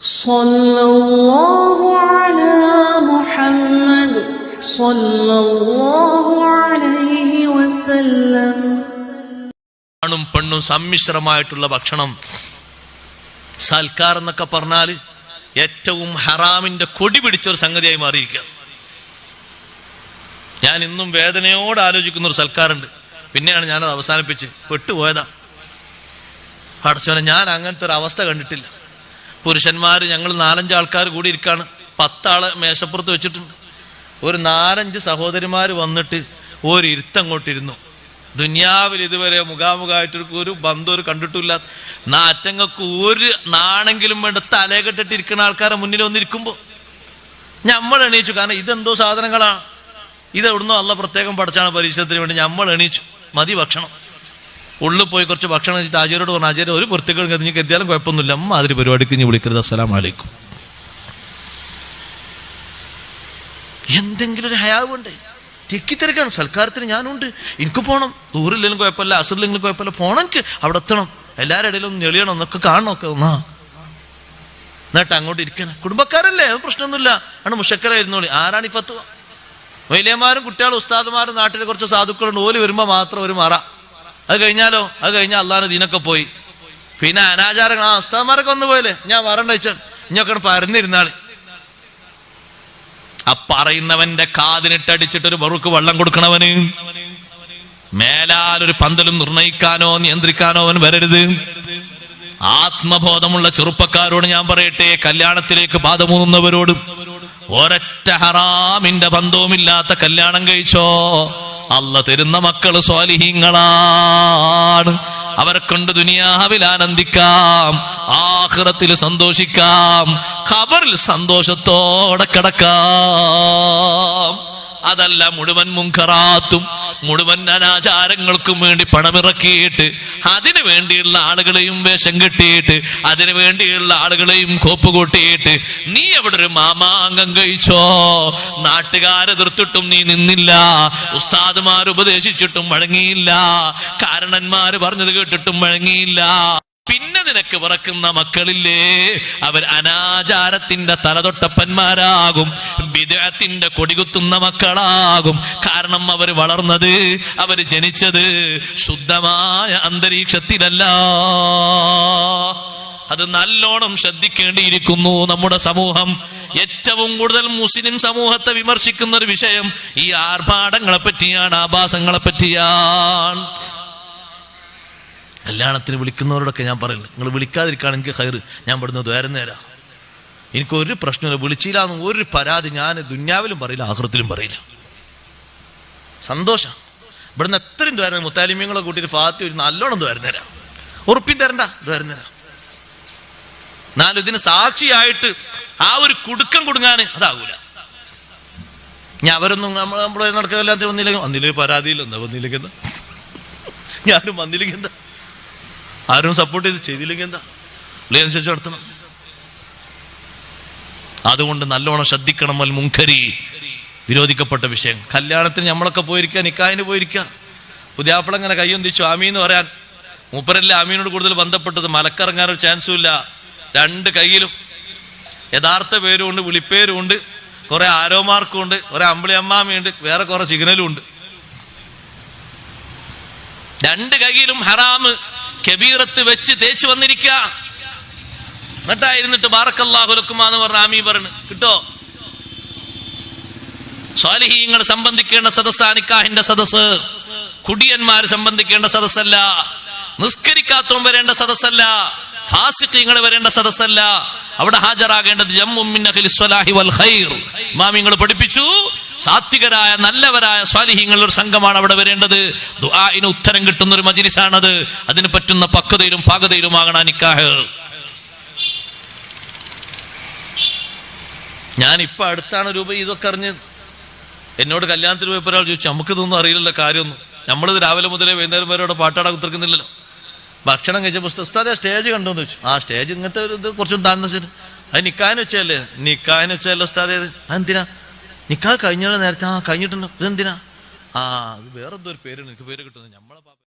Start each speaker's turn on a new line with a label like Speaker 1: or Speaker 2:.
Speaker 1: صلى الله على محمد صلى الله عليه وسلم
Speaker 2: ആണും പെണ്ണും സമ്മിശ്രമായിട്ടുള്ള ഭക്ഷണം സൽക്കാർ എന്നൊക്കെ പറഞ്ഞാൽ ഏറ്റവും ഹറാമിന്റെ കൊടി പിടിച്ച ഒരു സംഗതിയായി മാറിയിരിക്കുക ഞാൻ ഇന്നും വേദനയോട് ആലോചിക്കുന്ന ഒരു സൽക്കാരുണ്ട് പിന്നെയാണ് ഞാനത് അവസാനിപ്പിച്ച് പെട്ടുപോയതാ പഠിച്ചോനെ ഞാൻ അങ്ങനത്തെ ഒരു അവസ്ഥ കണ്ടിട്ടില്ല പുരുഷന്മാർ ഞങ്ങൾ നാലഞ്ച് ആൾക്കാർ കൂടി ഇരിക്കാണ് പത്താൾ മേശപ്പുറത്ത് വെച്ചിട്ടുണ്ട്. ഒരു നാലഞ്ച് സഹോദരിമാർ വന്നിട്ട് ഒരിരുത്തം കൊണ്ടിരുന്നു ദുനിയാവിൽ ഇതുവരെ മുഖാമുഖമായിട്ട് ഒരു ബന്ധം ഒരു കണ്ടിട്ടില്ല നാറ്റങ്ങൾക്ക് ഒരു നാണെങ്കിലും വേണ്ട തലകെട്ടിട്ട് ഇരിക്കുന്ന ആൾക്കാരെ മുന്നിൽ വന്നിരിക്കുമ്പോൾ നമ്മൾ എണീച്ചു. കാരണം ഇതെന്തോ സാധനങ്ങളാണ്. ഇതെവിടുന്നോ അല്ല പ്രത്യേകം പഠിച്ചാണ് പരീക്ഷണത്തിന് വേണ്ടി നമ്മൾ എണീച്ചു. മതി ഭക്ഷണം. ഉള്ളിൽ പോയി കുറച്ച് ഭക്ഷണം കഴിച്ചിട്ട് ആചാര്യോട് പറഞ്ഞു ആചാര്യ ഒരു വൃത്തികളും കതിഞ്ഞ് കരുതിയാലും കുഴപ്പമൊന്നുമില്ല. അമ്മ അതിന് പരിപാടിക്ക് ഇനി വിളിക്കരുത്. അസ്സലാം വലൈക്കും എന്തെങ്കിലും ഒരു ഹയാവുണ്ട് തിക്കിത്തിരക്കാണ്. സൽക്കാരത്തിന് ഞാനുണ്ട്. എനിക്ക് പോകണം ദൂരില്ലെങ്കിലും കുഴപ്പമില്ല. അസുറില്ലെങ്കിലും കുഴപ്പമില്ല. പോണെങ്കിൽ എനിക്ക്. അവിടെ എത്തണം. എല്ലാവരുടെ ഇടയിലും ഒന്ന് ഞെളിയണം. എന്നൊക്കെ കാണണം ഒക്കെ. ഒന്നാ എന്നിട്ട് അങ്ങോട്ട് ഇരിക്കണം. കുടുംബക്കാരല്ലേ? പ്രശ്നമൊന്നുമില്ല. ആണ് മുഷക്കരായിരുന്നോളി ആരാണ് ഈ പത്ത് വലിയമാരും കുട്ടികളും ഉസ്താദുമാരും നാട്ടിലെ കുറച്ച് സാധുക്കളുണ്ട്. ഓൽ വരുമ്പോൾ മാത്രം ഒരു മറ. അത് കഴിഞ്ഞാലോ? അത് കഴിഞ്ഞാൽ അള്ളാഹ് ദീനൊക്കെ പോയി. പിന്നെ അനാചാരങ്ങൾ ആ അസ്താന്മാരൊക്കെ ഒന്ന് പോയല്ലേ? ഞാൻ വരണ്ട വെച്ചാൽ ഇഞ്ഞൊക്കെ പരന്നിരുന്നാൾ. ആ പറയുന്നവന്റെ കാതിനിട്ടടിച്ചിട്ട് ഒരു ബറുക്ക് വെള്ളം കൊടുക്കണവന്. മേലാൽ ഒരു പന്തലും നിർണയിക്കാനോ നിയന്ത്രിക്കാനോ അവൻ വരരുത്. ആത്മബോധമുള്ള ചെറുപ്പക്കാരോട് ഞാൻ പറയട്ടെ കല്യാണത്തിലേക്ക് പാദമൂന്നുന്നവരോടും ഒരൊറ്റ ഹറാമിന്റെ ബന്ധവുമില്ലാത്ത കല്യാണം കഴിച്ചോ? അല്ല തരുന്ന മക്കൾ സ്വാലിഹീങ്ങളാണ്. അവരെ കൊണ്ട് ദുനിയാവിൽ ആനന്ദിക്കാം ആഹ്റത്തിൽ സന്തോഷിക്കാം ഖബറിൽ സന്തോഷത്തോടെ കിടക്കാം. അതല്ല മുഴുവൻ മുൻകറാത്തും മുഴുവൻ അനാചാരങ്ങൾക്കും വേണ്ടി പണമിറക്കിയിട്ട് അതിനു വേണ്ടിയുള്ള ആളുകളെയും വേഷം കെട്ടിയിട്ട് അതിനു വേണ്ടിയുള്ള ആളുകളെയും കോപ്പ് കൂട്ടിയിട്ട് നീ എവിടെ ഒരു മാമാങ്കം കഴിച്ചോ? നാട്ടുകാരെ എതിർത്തിട്ടും നീ നിന്നില്ല ഉസ്താദുമാർ ഉപദേശിച്ചിട്ടും വഴങ്ങിയില്ല കാരണന്മാര് പറഞ്ഞത് കേട്ടിട്ടും വഴങ്ങിയില്ല. പിന്നെ നിനക്ക് പിറക്കുന്ന മക്കളില്ലേ? അവർ അനാചാരത്തിന്റെ തലതൊട്ടപ്പന്മാരാകും വിദേഹത്തിന്റെ കൊടികുത്തുന്ന മക്കളാകും. കാരണം അവർ വളർന്നത് അവർ ജനിച്ചത് ശുദ്ധമായ അന്തരീക്ഷത്തിലല്ല. അത് നല്ലോണം ശ്രദ്ധിക്കേണ്ടിയിരിക്കുന്നു നമ്മുടെ സമൂഹം. ഏറ്റവും കൂടുതൽ മുസ്ലിം സമൂഹത്തെ വിമർശിക്കുന്ന ഒരു വിഷയം ഈ ആർഭാടങ്ങളെ പറ്റിയാണ് ആഭാസങ്ങളെ പറ്റിയാണ് കല്യാണത്തിന് വിളിക്കുന്നവരോടൊക്കെ ഞാൻ പറയുന്നു. നിങ്ങൾ വിളിക്കാതിരിക്കുകയാണ് എനിക്ക് ഹൈറ് ഞാൻ പെടുന്നത് ദ്വാരം നേരാ. എനിക്കൊരു പ്രശ്നമില്ല വിളിച്ചില്ല എന്ന് ഒരു പരാതി ഞാൻ ദുന്യാവിലും പറയില്ല ആഹൃത്തിലും പറയില്ല. സന്തോഷം. ഇവിടുന്ന് എത്രയും ദ്വാരം മുത്താലിമ്യങ്ങളെ കൂട്ടിയിട്ട് ഫാത്തി ഒരു നല്ലോണം ദ്വാരം തരാം ഉറപ്പിൻ തരണ്ട ദ്വാരം തരാം എന്നാലും ഇതിന് സാക്ഷിയായിട്ട് ആ ഒരു കുടുക്കം കൊടുങ്ങാന് അതാവൂല. ഞാൻ അവരൊന്നും നമ്മൾ നമ്മൾ നടക്കില്ലാത്ത വന്നില്ലെങ്കിൽ വന്നില്ലെങ്കിൽ പരാതിയില്ല. എന്താ വന്നില്ലെങ്കിൽ ഞാനും വന്നില്ലെങ്കിൽ എന്താ? ആരും സപ്പോർട്ട് ചെയ്ത് ചെയ്തില്ലെങ്കിൽ എന്താ? പുള്ളി അനുസരിച്ച് നടത്തണം. അതുകൊണ്ട് നല്ലോണം ശ്രദ്ധിക്കണം അൽ മുൻകരി. വിരോധിക്കപ്പെട്ട വിഷയം കല്യാണത്തിന് നമ്മളൊക്കെ പോയിരിക്കുക നിക്കാഹിന് പോയിരിക്കുക പുതിയാപ്പിള ഇങ്ങനെ കയ്യൊന്തിച്ചു ആമീ എന്ന് പറയാൻ. മൂപ്പരല്ല ആമീനോട് കൂടുതൽ ബന്ധപ്പെട്ടത്. മലക്കിറങ്ങാൻ ഒരു ചാൻസും ഇല്ല. രണ്ട് കയ്യിലും. യഥാർത്ഥ പേരും ഉണ്ട് വിളിപ്പേരും ഉണ്ട്. കുറെ ആരോമാർക്കും ഉണ്ട് കുറെ അമ്പിളി അമ്മാമയുണ്ട് വേറെ കുറെ സിഗ്നലും ഉണ്ട്. രണ്ട് കയ്യിലും ഹറാമ്. കബീറത്ത് വെച്ച് തേച്ച് വന്നിരിക്ക. എന്നിട്ടായിരുന്നിട്ട് ബാറക്കല്ലാഹുലക്കുമാന്ന് പറഞ്ഞ ആമീ പറഞ്ഞു കിട്ടോ? സ്വാലിഹീങ്ങൾ സംബന്ധിക്കേണ്ട സദസ് അനിക്കാഹിന്റെ സദസ് കുടിയന്മാർ സംബന്ധിക്കേണ്ട സദസ്സല്ല. നിസ്കരിക്കാത്തവൻ വരേണ്ട സദസ്സല്ല. ഫാസിഖീങ്ങൾ വരേണ്ട സദസ്സല്ല. അവിടെ ഹാജരാകേണ്ടത് ജമ്മുമിന്നഹി വൽ ഖൈർ. മാമിങ്ങൾ പഠിപ്പിച്ചു. സാത്വികരായ നല്ലവരായ സ്വാലിഹ്യങ്ങളുടെ ഒരു സംഘമാണ് അവിടെ വരേണ്ടത്. ദുആഇന് ഉത്തരം കിട്ടുന്ന ഒരു മജിലിസാണത്. അതിന് പറ്റുന്ന പക്വതയിലും പാകതയിലുമാകണം നിക്കാഹ്. ഞാൻ ഇപ്പൊ അടുത്താണ് രൂപ ഇതൊക്കെ അറിഞ്ഞ് എന്നോട് കല്യാണത്തിന് പോയപ്പോൾ ഒരാൾ ചോദിച്ചു നമുക്കിതൊന്നും അറിയില്ലല്ലോ കാര്യമൊന്നും. നമ്മളിത് രാവിലെ മുതലേ വൈകുന്നേരം വരെ അവിടെ പാട്ടാടാൻ കുത്തിരിക്കുന്നില്ലല്ലോ. ഭക്ഷണം കഴിച്ചപ്പോൾ ഉസ്താദെ സ്റ്റേജ് കണ്ടോന്ന് വെച്ചു ആ സ്റ്റേജ് ഇങ്ങനത്തെ ഒരു ഇത് കുറച്ചും താഴ്ന്ന ശരി അത് നിക്കാന്ന് വെച്ചല്ലേ നിക്കാന്ന് വെച്ചല്ലോ ഉസ്താദേ. എന്തിനാ? നിക്കാ കഴിഞ്ഞ നേരത്തെ ആ കഴിഞ്ഞിട്ടുണ്ട്? ഇതെന്തിനാ? ആ അത് വേറെ എന്തോ ഒരു പേരുണ്ട് എനിക്ക് പേര് കിട്ടുന്നത് നമ്മളെ